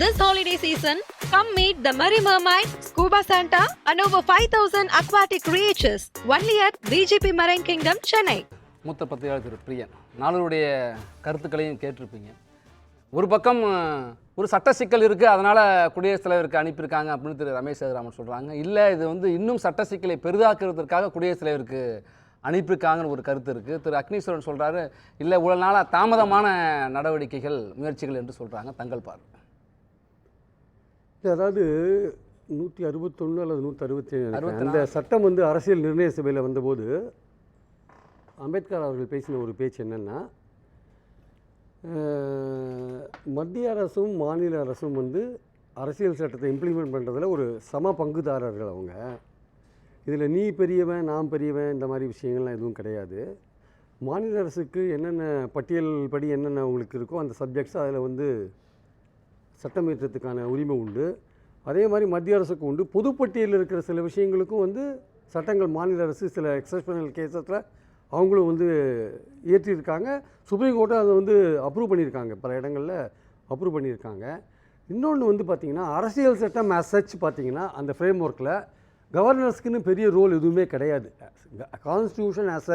This holiday season, come meet the Merry Mermaid, Scuba Santa, and over 5,000 aquatic creatures only at BGP Marine Kingdom, Chennai. மூத்த பத்திரிகையாளர் திரு பிரியன். நாளருடைய கருத்துக்களையும் கேட்டிருப்பீங்க. ஒரு பக்கம் ஒரு சட்ட சிக்கல் இருக்குது அதனால் குடியரசுத் தலைவருக்கு அனுப்பியிருக்காங்க அப்படின்னு திரு ரமேஷ் சேதுராமன் சொல்கிறாங்க இல்லை இது வந்து இன்னும் சட்ட சிக்கலை பெரிதாக்குறதுக்காக குடியரசுத் தலைவருக்கு அனுப்பியிருக்காங்கன்னு ஒரு கருத்து இருக்குது திரு அக்னீஸ்வரன் சொல்கிறாரு இல்லை இவ்வளோ நாளாக தாமதமான நடவடிக்கைகள் முயற்சிகள் என்று சொல்கிறாங்க தங்கள் பார்வை. அதாவது நூற்றி அறுபத்தொன்று அல்லது நூற்றி அறுபத்தி அறுபத்தி அந்த சட்டம் வந்து அரசியல் நிர்ணய சபையில் வந்தபோது அம்பேத்கர் அவர்கள் பேசின ஒரு பேச்சு என்னென்னா மத்திய அரசும் மாநில அரசும் வந்து அரசியல் சட்டத்தை இம்ப்ளிமெண்ட் பண்ணுறதுல ஒரு சம பங்குதாரர்கள் அவங்க. இதில் நீ பெரியவன் நான் பெரியவன் இந்த மாதிரி விஷயங்கள்லாம் எதுவும் கிடையாது. மாநில அரசுக்கு என்னென்ன பட்டியல் படி என்னென்ன உங்களுக்கு இருக்கோ அந்த சப்ஜெக்ட்ஸ் அதில் வந்து சட்டம் இயற்றத்துக்கான உரிமை உண்டு. அதே மாதிரி மத்திய அரசுக்கு உண்டு. பொதுப்பட்டியலில் இருக்கிற சில விஷயங்களுக்கும் வந்து சட்டங்கள் மாநில அரசு சில எக்ஸப்ஷனல் கேசஸில் அவங்களும் வந்து இயற்றியிருக்காங்க சுப்ரீம் கோர்ட்டும் அதை வந்து அப்ரூவ் பண்ணியிருக்காங்க. பல இடங்களில் அப்ரூவ் பண்ணியிருக்காங்க. இன்னொன்று வந்து பார்த்திங்கன்னா அரசியல் சட்டம் as such பார்த்தீங்கன்னா அந்த ஃப்ரேம் ஒர்க்கில் கவர்னர்ஸ்க்குன்னு பெரிய ரோல் எதுவுமே கிடையாது. Constitution as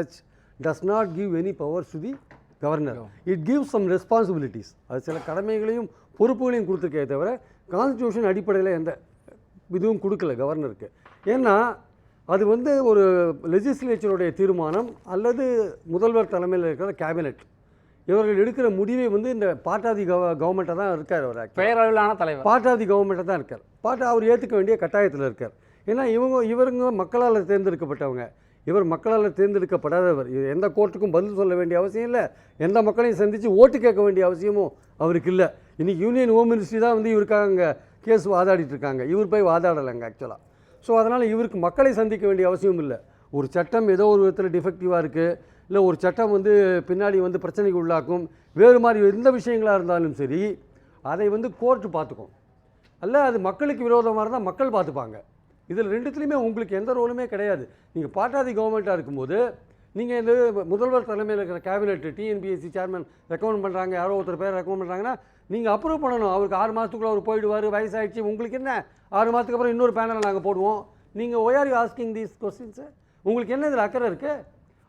does not not give power powers to governor. It gives some responsibilities. அது சில கடமைகளையும் பொறுப்புகளையும் கொடுத்துருக்கே தவிர கான்ஸ்டியூஷன் அடிப்படையில் எந்த இதுவும் கொடுக்கல கவர்னருக்கு. ஏன்னா அது வந்து ஒரு லெஜிஸ்லேச்சருடைய தீர்மானம் அல்லது முதல்வர் தலைமையில் இருக்கிற கேபினெட் இவர்கள் எடுக்கிற முடிவை வந்து இந்த பாட்டாதி கவ கவர்மெண்ட்டாக தான் இருக்கார் அவர். பெயரளவிலான தலைவர். பாட்டாதி கவர்மெண்ட்டாக தான் இருக்கார். பாட்டா அவர் ஏற்றுக்க வேண்டிய கட்டாயத்தில் இருக்கார். ஏன்னா இவங்க இவருங்க மக்களால் தேர்ந்தெடுக்கப்பட்டவங்க. இவர் மக்களால் தேர்ந்தெடுக்கப்படாதவர். எந்த கோர்ட்டுக்கும் பதில் சொல்ல வேண்டிய அவசியம் இல்லை. எந்த மக்களையும் சந்தித்து ஓட்டு கேட்க வேண்டிய அவசியமும் அவருக்கு இல்லை. இன்றைக்கி யூனியன் ஹோம் மினிஸ்ட்ரி தான் வந்து இவருக்காக அங்கே கேஸ் வாதாடிட்டு இருக்காங்க. இவர் போய் வாதாடலைங்க ஆக்சுவலாக ஸோ அதனால் இவருக்கு மக்களை சந்திக்க வேண்டிய அவசியம் இல்லை. ஒரு சட்டம் ஏதோ ஒரு விதத்தில் டிஃபெக்டிவாக இருக்குது இல்லை ஒரு சட்டம் வந்து பின்னாடி வந்து பிரச்சனைக்கு உள்ளாக்கும். வேறு மாதிரி எந்த விஷயங்களாக இருந்தாலும் சரி அதை வந்து கோர்ட்டு பார்த்துக்கும். அல்ல அது மக்களுக்கு விரோதமாக இருந்தால் மக்கள் பார்த்துப்பாங்க. இதில் ரெண்டுத்துலேயுமே உங்களுக்கு எந்த ரோலுமே கிடையாது. நீங்கள் பாட்டாதி கவர்மெண்ட்டாக இருக்கும்போது நீங்கள் இந்த முதல்வர் தலைமையில் இருக்கிற கேபினெட் டிஎன்பிஎஸ்சி சேர்மன் ரெக்கமெண்ட் பண்ணுறாங்க யாரோ ஒருத்தர் பேர் ரெக்கமெண்ட் பண்ணுறாங்கன்னா நீங்கள் அப்ரூவ் பண்ணணும். அவருக்கு ஆறு மாதத்துக்குள்ள அவர் போயிடுவார் வயசாகிடுச்சு உங்களுக்கு என்ன? ஆறு மாதத்துக்கு அப்புறம் இன்னொரு பேனலை நாங்கள் போடுவோம். நீங்கள் why you asking these questions உங்களுக்கு என்ன இதில் அக்கறை இருக்குது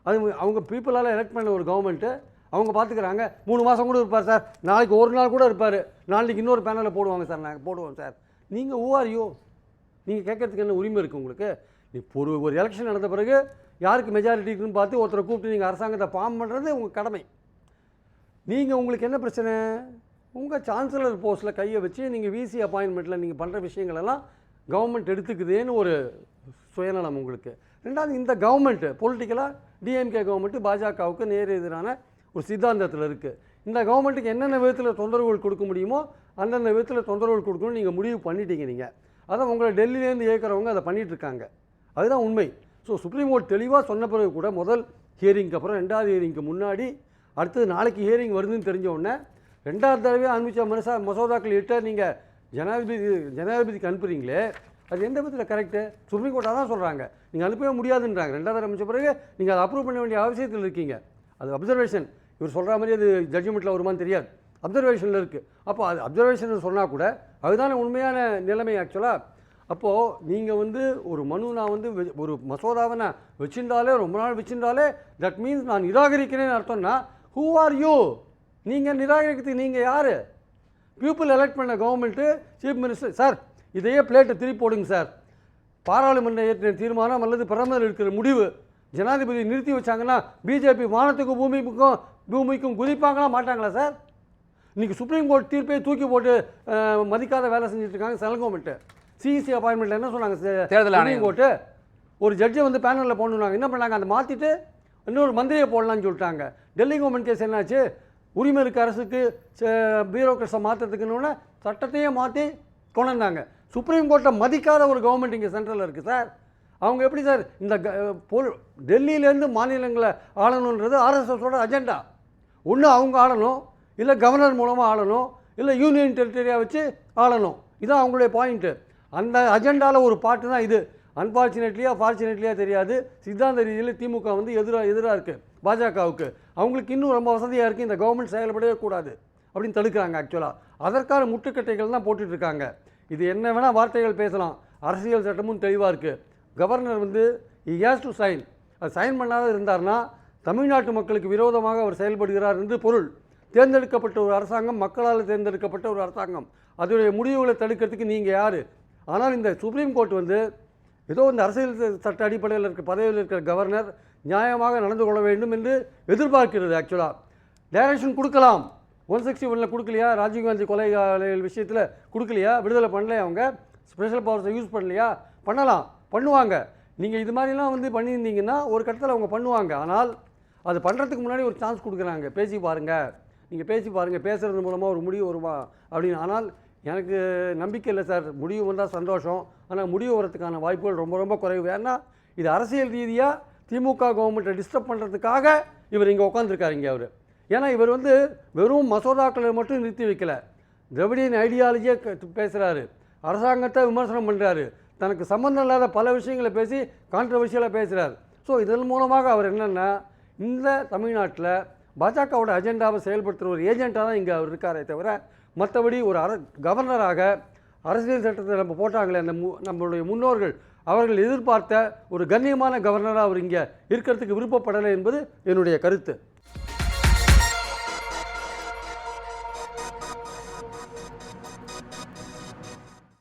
அது அவங்க பீப்புளால் எலெக்ட் பண்ண ஒரு கவர்மெண்ட்டு அவங்க பார்த்துக்கிறாங்க மூணு மாதம் கூட இருப்பார் சார் நாளைக்கு ஒரு நாள் கூட இருப்பார். நாளைக்கு இன்னொரு பேனலில் போடுவாங்க சார் நாங்கள் போடுவோம் சார் நீங்கள் ஊஆர்யூ நீங்கள் கேட்கறதுக்கு என்ன உரிமை இருக்குது உங்களுக்கு? நீ ஒரு ஒரு எலெக்ஷன் நடந்த பிறகு யாருக்கு மெஜாரிட்டி இருக்குன்னு பார்த்து ஒருத்தரை கூப்பிட்டு நீங்கள் அரசாங்கத்தை ஃபார்ம் பண்ணுறது உங்கள் கடமை. நீங்கள் உங்களுக்கு என்ன பிரச்சனை? உங்கள் சான்சலர் போஸ்ட்டில் கையை வச்சு நீங்கள் விசி அப்பாயின்மெண்ட்டில் நீங்கள் பண்ணுற விஷயங்களெல்லாம் கவர்மெண்ட் எடுத்துக்குதேன்னு ஒரு சுயநலம் உங்களுக்கு. ரெண்டாவது இந்த கவர்மெண்ட்டு பொலிட்டிக்கலாக டிஎம்கே கவர்மெண்ட்டு பாஜகவுக்கு நேர் எதிரான ஒரு சித்தாந்தத்தில் இருக்குது இந்த கவர்மெண்ட்டுக்கு என்னென்ன விதத்தில் தொந்தரவுகள் கொடுக்க முடியுமோ அந்தந்த விதத்தில் தொந்தரவுகள் கொடுக்கணும்னு நீங்கள் முடிவு பண்ணிட்டீங்க நீங்கள் அதான் உங்களை டெல்லியிலேருந்து இயக்கிறவங்க அதை பண்ணிகிட்ருக்காங்க அதுதான் உண்மை. ஸோ சுப்ரீம் கோர்ட் தெளிவாக சொன்ன பிறகு கூட முதல் ஹியரிங்க்கு அப்புறம் ரெண்டாவது ஹியரிங்க்கு முன்னாடி அடுத்தது நாளைக்கு ஹியரிங் வருதுன்னு தெரிஞ்ச உடனே ரெண்டாவது தடவை அனுப்பிச்ச மனசா மசோதாக்கள் இட்ட நீங்கள் ஜனாதிபதி ஜனாதிபதிக்கு அனுப்புகிறீங்களே அது எந்த விதத்தில் கரெக்டு சுப்ரீம் கோர்ட்டாக தான் சொல்கிறாங்க நீங்கள் அனுப்பவே முடியாதுன்றாங்க. ரெண்டாவது தடவை அனுப்பிச்ச பிறகு நீங்கள் அதை அப்ரூவ் பண்ண வேண்டிய அவசியத்தில் இருக்கீங்க. அது அப்சர்வேஷன் இவர் சொல்கிற மாதிரி அது ஜட்ஜ்மெண்ட்டில் வருமான்னு தெரியாது. அப்சர்வேஷனில் இருக்குது அப்போ அது அப்சர்வேஷன் சொன்னால் கூட அதுதானே உண்மையான நிலைமை ஆக்சுவலாக அப்போது நீங்கள் வந்து ஒரு மனு நான் வந்து ஒரு மசோதாவை நான் வச்சிருந்தாலே ரொம்ப நாள் வச்சிருந்தாலே தட் மீன்ஸ் நான் நிராகரிக்கிறேன்னு அர்த்தம்னா ஹூ ஆர் யூ நீங்கள் நிராகரிக்கிறதுக்கு நீங்கள் யார்? பீப்புள் எலெக்ட் பண்ண கவர்மெண்ட்டு சீஃப் மினிஸ்டர் சார் இதையே பிளேட்டை திருப்பி போடுங்க சார் பாராளுமன்ற ஏற்றின தீர்மானம் அல்லது பிரதமர் எடுக்கிற முடிவு ஜனாதிபதி நிறுத்தி வச்சாங்கன்னா பிஜேபி வானத்துக்கும் பூமிக்கும் பூமிக்கும் குதிப்பாங்களா மாட்டாங்களா சார் இன்னைக்கு சுப்ரீம் கோர்ட் தீர்ப்பை தூக்கி போட்டு மதிக்காத வேலை செஞ்சுட்டு இருக்காங்க சென்ட்ரல் கவர்மெண்ட்டு சிஇசி அப்பாயின்மெண்ட்டில் என்ன சொன்னாங்க தேர்தல் ஆணையம். கோர்ட்டு ஒரு ஜட்ஜை வந்து பேனலில் போடணுன்னாங்க என்ன பண்ணாங்க? அதை மாற்றிட்டு இன்னொரு மந்திரியை போடலாம்னு சொல்லிட்டாங்க. டெல்லி கவர்மெண்ட் கேஸ் என்னாச்சு? உரிமை இருக்க அரசுக்கு பியூரோக்ரஸை மாற்றுறதுக்குன்னு சட்டத்தையே மாற்றி கொண்டு வந்தாங்க சுப்ரீம் கோர்ட்டை மதிக்காத ஒரு கவர்மெண்ட் இங்கே சென்ட்ரலில் இருக்குது சார் அவங்க எப்படி சார் இந்த பொல் டெல்லியிலேருந்து மாநிலங்களை ஆளணுன்றது ஆர்எஸ்எஸோட அஜெண்டா ஒன்று அவங்க ஆளணும் இல்லை கவர்னர் மூலமாக ஆளணும் இல்லை யூனியன் டெரிட்டரியாக வச்சு ஆளணும். இதுதான் அவங்களுடைய பாயிண்ட்டு அந்த அஜெண்டாவில் ஒரு பாட்டு தான் இது. அன்ஃபார்ச்சுனேட்லியா ஃபார்ச்சுனேட்லியாக தெரியாது. சித்தாந்த ரீதியில் திமுக வந்து எதிராக எதிராக இருக்குது பாஜகவுக்கு. அவங்களுக்கு இன்னும் ரொம்ப வசதியாக இருக்குது இந்த கவர்மெண்ட் செயல்படவே கூடாது அப்படின்னு தடுக்கிறாங்க ஆக்சுவலாக அதற்கான முட்டுக்கட்டைகள் தான் போட்டுட்ருக்காங்க இது என்ன வேணால் வார்த்தைகள் பேசலாம். அரசியல் சட்டமும் தெளிவாக இருக்குது கவர்னர் வந்து இ ஹேஸ் டு சைன் அது சைன் பண்ணாத இருந்தார்னா தமிழ்நாட்டு மக்களுக்கு விரோதமாக அவர் செயல்படுகிறார் என்று பொருள். தேர்ந்தெடுக்கப்பட்ட ஒரு அரசாங்கம் மக்களால் தேர்ந்தெடுக்கப்பட்ட ஒரு அரசாங்கம். அதனுடைய முடிவுகளை தடுக்கிறதுக்கு நீங்கள் யார்? ஆனால் இந்த சுப்ரீம் கோர்ட் வந்து ஏதோ இந்த அரசியல் சட்ட அடிப்படையில் இருக்க பதவியில் இருக்கிற கவர்னர் நியாயமாக நடந்து கொள்ள வேண்டும் என்று எதிர்பார்க்கிறது ஆக்சுவலாக டைரக்ஷன் கொடுக்கலாம். ஒன் சிக்ஸ்டி ஒனில் கொடுக்கலையா? ராஜீவ்காந்தி கொலை கொலைகள் விஷயத்தில் கொடுக்கலையா? விடுதலை பண்ணலையா அவங்க? ஸ்பெஷல் பவர்ஸை யூஸ் பண்ணலையா? பண்ணலாம். பண்ணுவாங்க. நீங்கள் இது மாதிரிலாம் வந்து பண்ணியிருந்தீங்கன்னா ஒரு கட்டத்தில் அவங்க பண்ணுவாங்க. ஆனால் அது பண்ணுறதுக்கு முன்னாடி ஒரு சான்ஸ் கொடுக்குறாங்க. பேசி பாருங்கள் நீங்கள் பேசி பாருங்கள் பேசுகிறது மூலமாக ஒரு முடிவு வருமா? அப்படின்னு. ஆனால் எனக்கு நம்பிக்கை இல்லை சார். முடிவு வந்தால் சந்தோஷம். ஆனால் முடிவு வரதுக்கான வாய்ப்புகள் ரொம்ப ரொம்ப குறைவு. ஏன்னா இது அரசியல் ரீதியாக திமுக கவர்மெண்ட்டை டிஸ்டர்ப் பண்ணுறதுக்காக இவர் இங்கே உட்காந்துருக்காரு இங்கே அவர். ஏன்னா இவர் வந்து வெறும் மசோதாக்களை மட்டும் நிறுத்தி வைக்கல. திரவிடியன் ஐடியாலஜியை பேசுகிறாரு அரசாங்கத்தை விமர்சனம் பண்ணுறாரு தனக்கு சம்மந்தம் இல்லாத பல விஷயங்களை பேசி கான்ட்ரவர்ஷியலாக பேசுகிறார் ஸோ இதன் மூலமாக அவர் என்னென்னா இந்த தமிழ்நாட்டில் பாஜகவோட அஜெண்டாவை செயல்படுத்துகிற ஒரு ஏஜெண்ட்டாக தான் இங்கே அவர் இருக்காரே தவிர மற்றபடி ஒரு அர கவர்னராக அரசியல் சட்டத்தை நம்ம போட்டாங்களே அந்த மு நம்மளுடைய முன்னோர்கள் அவர்கள் எதிர்பார்த்த ஒரு கண்ணியமான கவர்னராக அவர் இங்கே இருக்கிறதுக்கு விருப்பப்படலை என்பது என்னுடைய கருத்து.